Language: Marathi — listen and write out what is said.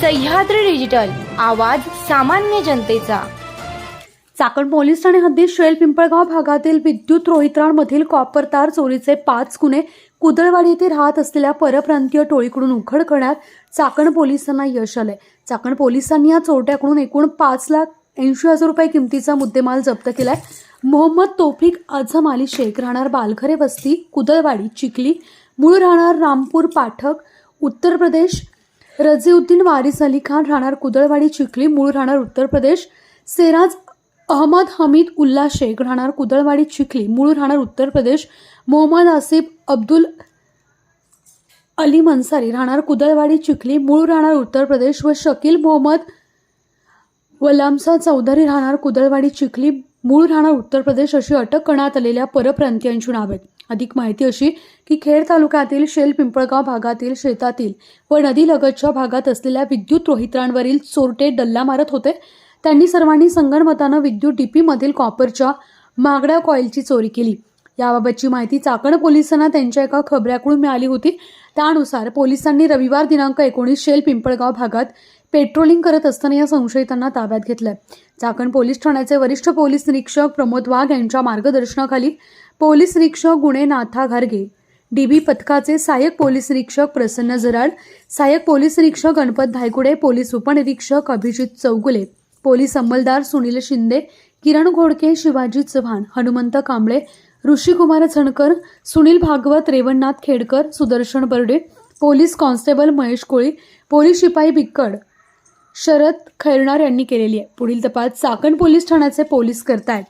सह्याद्री डिजिटल आवाज सामान्य जनतेचा. चाकण पोलीस ठाणे हद्दीत शेल पिंपळगाव भागातील विद्युत रोहित्रांमधील कॉपर तार चोरीचे पाच गुन्हे कुदळवाडी येथे राहत असलेल्या परप्रांतीय टोळीकडून उघड करण्यात चाकण पोलिसांना यश आलंय. चाकण पोलिसांनी या चोरट्याकडून एकूण पाच लाख ऐंशी हजार रुपये किमतीचा मुद्देमाल जप्त केलाय. मोहम्मद तोफिक अझम अली शेख राहणार बालखरे वस्ती कुदळवाडी चिखली. मूळ राहणार रामपूर पाठक उत्तर प्रदेश रझीउद्दीन वारिस अली खान राहणार कुदळवाडी चिखली मूळ राहणार उत्तर प्रदेश. सेराज अहमद हमीद उल्ला शेख राहणार कुदळवाडी चिखली मूळ राहणार उत्तर प्रदेश. मोहम्मद आसिफ अब्दुल अली मनसारी राहणार कुदळवाडी चिखली मूळ राहणार उत्तर प्रदेश. व शकील मोहम्मद वलामसा चौधरी राहणार कुदळवाडी चिखली मूळ राहणार उत्तर प्रदेश अशी अटक करण्यात आलेल्या परप्रांतीयांची नावे आहेत. अधिक माहिती अशी की खेड तालुक्यातील शेल पिंपळगाव भागातील शेतातील व नदीलगतच्या भागात असलेल्या विद्युत रोहित्रांवरील चोरटे डल्ला मारत होते. त्यांनी सर्वांनी संगणमतानं विद्युत डीपीमधील कॉपरच्या मागड्या कॉईलची चोरी केली. याबाबतची माहिती चाकण पोलिसांना त्यांच्या एका खबऱ्याकडून मिळाली होती. त्यानुसार पोलिसांनी रविवार दिनांक एकोणीस शेल पिंपळगाव भागात पेट्रोलिंग करत असताना या संशयितांना ताब्यात घेतलंय. चाकण पोलीस ठाण्याचे वरिष्ठ पोलीस निरीक्षक प्रमोद वाघ यांच्या मार्गदर्शनाखाली पोलीस निरीक्षक गुणे नाथा घारगे डीबी पथकाचे सहाय्यक पोलीस निरीक्षक प्रसन्न जराड सहाय्यक पोलीस निरीक्षक गणपत धायकुडे पोलीस उपनिरीक्षक Abhijit Chougule police अंमलदार Sunil Shinde Kiran Ghodke Shivaji Chavan Hanumant Kamble Rishikumar Zankar Sunil Bhagwat Revannath Khedkar Sudarshan Barde police constable Mahesh Koli police शिपाई बिक्कड शरद खैरणार यांनी केलेली आहे. पुढील तपास चाकण पोलीस ठाण्याचे पोलीस करतायत.